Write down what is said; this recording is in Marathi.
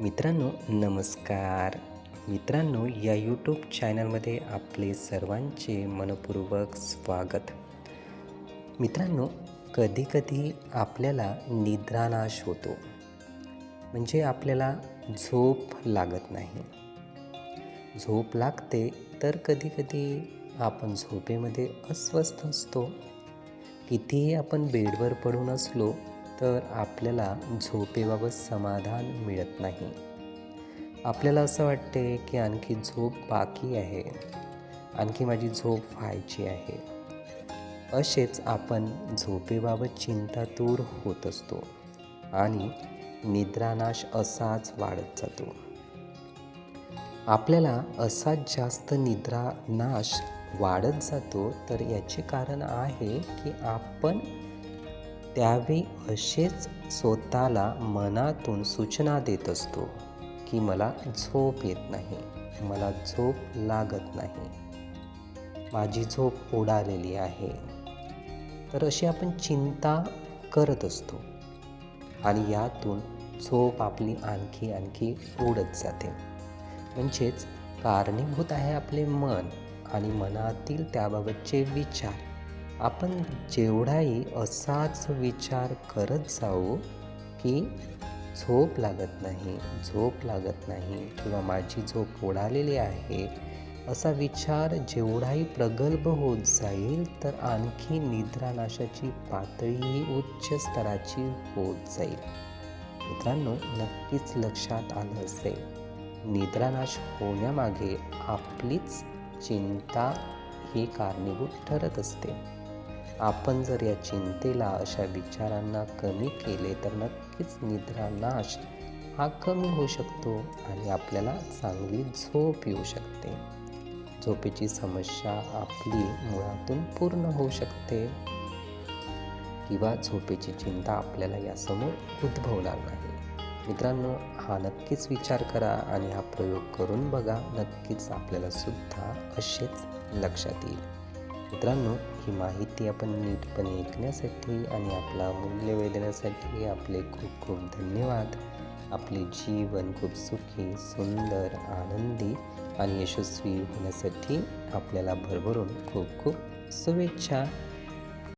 मित्रांनो नमस्कार. मित्रांनो या यूट्यूब चॅनलमध्ये आपले सर्वांचे मनपूर्वक स्वागत. मित्रांनो कधीकधी आपल्याला निद्रानाश होतो. म्हणजे आपल्याला झोप लागत नाही. झोप लागते तर कधीकधी आपण झोपेमध्ये अस्वस्थ असतो. कितीही आपण बेडवर पडून असलो तर आपल्याला झोपेबाबत समाधान मिळत नाही. आपल्याला असं वाटते की आणखी झोप बाकी आहे. आणखी माझी झोप व्हायची आहे. असेच आपण झोपेबाबत चिंतातूर होत असतो आणि निद्रानाश असाच वाढत जातो. आपल्याला असाच जास्त निद्रानाश वाढत जातो तर याचे कारण आहे की आपण त्यावेळी असेच स्वतःला मनातून सूचना देत असतो की मला झोप येत नाही मला झोप लागत नाही. माझी झोप उडालेली आहे. तर अशी आपण चिंता करत असतो आणि यातून झोप आपली आणखी आणखी उडत जाते. म्हणजेच कारणीभूत आहे आपले मन आणि मनातील त्याबाबतचे विचार. आपण जेवढाही असाच विचार करत जाऊ की झोप लागत नाही झोप लागत नाही किंवा माझी झोप उडालेली आहे असा विचार जेवढाही प्रगल्भ होत जाईल तर आणखी निद्रानाशाची पातळी उच्च स्तराची होत जाईल. मित्रांनो नक्कीच लक्षात आलं असेल. निद्रानाश होण्यामागे आपलीच चिंता ही कारणीभूत ठरत असते. आपण जर या चिंतेला अशा विचारांना कमी केले तर नक्कीच निद्रानाश हा कमी होऊ शकतो आणि आपल्याला चांगली झोप येऊ शकते. झोपेची समस्या आपली मुळातून पूर्ण होऊ शकते. किंवा झोपेची चिंता आपल्याला यासमोर उद्भवणार नाही. मित्रांनो हा नक्कीच विचार करा आणि हा प्रयोग करून बघा. नक्कीच आपल्याला सुद्धा असेच लक्षात येईल. मित्रांनो ही माहिती आपण नीटपणे ऐकण्यासाठी आणि आपला मूल्य देण्यासाठी आपले खूप खूप धन्यवाद. आपले जीवन खूप सुखी सुंदर आनंदी आणि यशस्वी होण्यासाठी आपल्याला भरभरून खूप खूप शुभेच्छा.